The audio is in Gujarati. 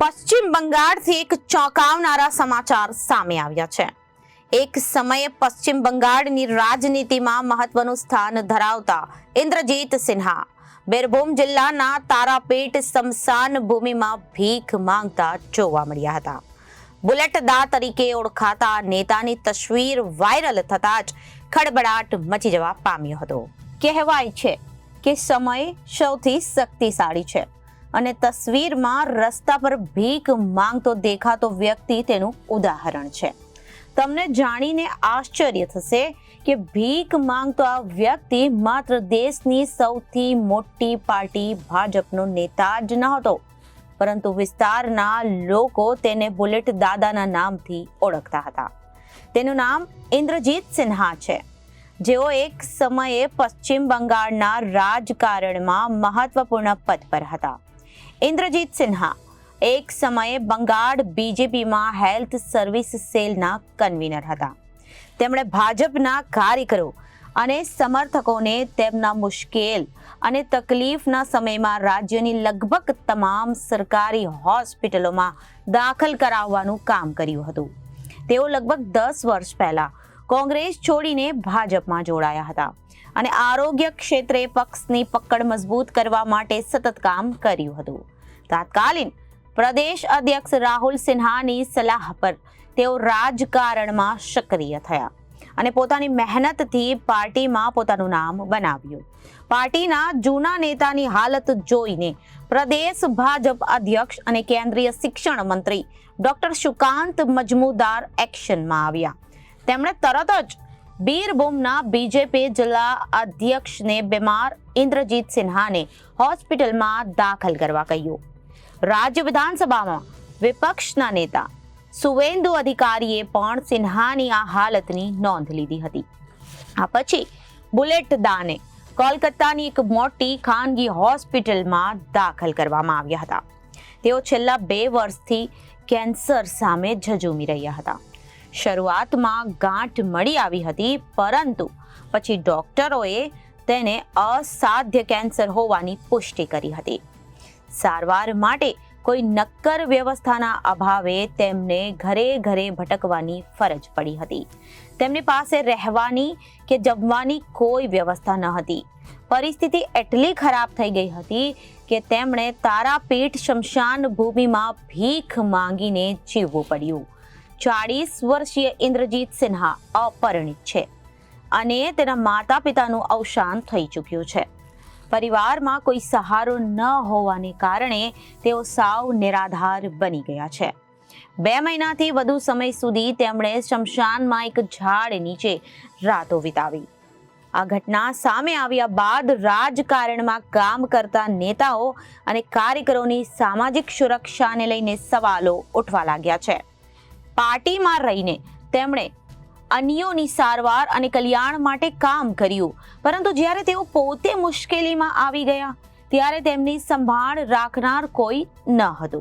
પશ્ચિમ બંગાળથી એક ચોંકાવનારા સમાચાર સામે આવ્યા છે. એક સમયે પશ્ચિમ બંગાળની રાજનીતિમાં મહત્વનું સ્થાન ધરાવતા ઇન્દ્રજીત સિન્હા બિરભૂમ જિલ્લાના તારાપીઠ સ્મશાન ભૂમિમાં ભીખ માંગતા જોવા મળ્યા હતા. બુલેટ દા તરીકે ઓળખાતા નેતાની તસવીર વાયરલ થતા જ ખડબડાટ મચી જવા પામ્યો હતો. કહેવાય છે કે સમય સૌથી શક્તિશાળી છે. અને તસવીરમાં રસ્તા પર ભીખ માંગતો દેખાતો વ્યક્તિ તેનું ઉદાહરણ છે. તમને જાણીને આશ્ચર્ય થશે કે ભીખ માંગતો આ વ્યક્તિ માત્ર દેશની સૌથી મોટી પાર્ટી ભાજપનો નેતા જ નહોતો પરંતુ વિસ્તારના લોકો તેને બુલેટ દાદાના નામથી ઓળખતા હતા. તેનું નામ ઇન્દ્રજીત સિન્હા છે. જેઓ એક સમયે પશ્ચિમ બંગાળના રાજકારણમાં મહત્વપૂર્ણ પદ પર હતા. ઇન્દ્રજીત સિન્હા એક સમયે બંગાળ બીજેપીમાં હેલ્થ સર્વિસ સેલના કન્વીનર હતા. તેમણે ભાજપના કાર્યકરો અને સમર્થકોને તેમના મુશ્કેલ અને તકલીફના સમયમાં રાજ્યની લગભગ તમામ સરકારી હોસ્પિટલોમાં દાખલ કરાવવાનું કામ કર્યું હતું. તેઓ લગભગ દસ વર્ષ પહેલા કોંગ્રેસ છોડીને ભાજપમાં જોડાયા હતા. અને આરોગ્ય ક્ષેત્રે પક્ષની પકડ મજબૂત કરવા માટે સતત કામ કર્યું હતું. તાત્કાલિન પ્રદેશ અધ્યક્ષ રાહુલ સિન્હાની સલાહ પર તેઓ રાજકારણમાં સક્રિય થયા અને પોતાની મહેનતથી પાર્ટીમાં પોતાનું નામ બનાવ્યું. પાર્ટીના જૂના નેતાની હાલત જોઈને પ્રદેશ ભાજપ અધ્યક્ષ અને કેન્દ્રીય શિક્ષણ મંત્રી ડોક્ટર સુકાંત મજમુદાર એક્શનમાં આવ્યા. તેમણે તરત જ બીરભૂમના બીજેપી જિલ્લા અધ્યક્ષને બીમાર ઇન્દ્રજીત સિન્હાને હોસ્પિટલમાં દાખલ કરવા કહ્યું. રાજ્ય વિધાનસભામાં વિપક્ષના નેતા સુવેન્દુ અધિકારીએ પણ સિન્હાની આ હાલતની નોંધ લીધી હતી. આ પછી બુલેટ દાને કોલકાતાની એક મોટી ખાનગી હોસ્પિટલમાં દાખલ કરવામાં આવ્યા હતા. તેઓ છેલ્લા બે વર્ષથી કેન્સર સામે ઝઝૂમી રહ્યા હતા. શરૂઆતમાં ગાંઠ મળી આવી હતી, પરંતુ પછી ડોક્ટરોએ તેને અસાધ્ય કેન્સર હોવાની પુષ્ટિ કરી હતી. સારવાર માટે કોઈ નક્કર વ્યવસ્થાના અભાવે તેમને ઘરે ઘરે ભટકવાની ફરજ પડી હતી. તેમની પાસે રહેવાની કે જમવાની કોઈ વ્યવસ્થા ન હતી. પરિસ્થિતિ એટલી ખરાબ થઈ ગઈ હતી કે તેમણે તારાપીઠ શમશાન ભૂમિમાં ભીખ માંગીને જીવવું પડ્યું. ચાળીસ વર્ષીય ઇન્દ્રજીત સિન્હા અપરિણિત છે અને તેના માતા પિતાનું અવસાન થઈ ચૂક્યું છે. પરિવારમાં કોઈ સહારો ન હોવાને કારણે તેઓ સાવ નિરાધાર બની ગયા છે. બે મહિનાથી વધુ સમય સુધી તેમણે શમશાનમાં એક ઝાડ નીચે રાતો વિતાવી. આ ઘટના સામે આવ્યા બાદ રાજકારણમાં કામ કરતા નેતાઓ અને કાર્યકરોની સામાજિક સુરક્ષાને લઈને સવાલો ઉઠવા લાગ્યા છે. પાર્ટીમાં રહીને તેમણે અન્યોની સારવાર અને કલ્યાણ માટે કામ કર્યું. પરંતુ જ્યારે તેઓ પોતે મુશ્કેલીમાં આવી ગયા, ત્યારે તેમની સંભાળ રાખનાર કોઈ ન હતું.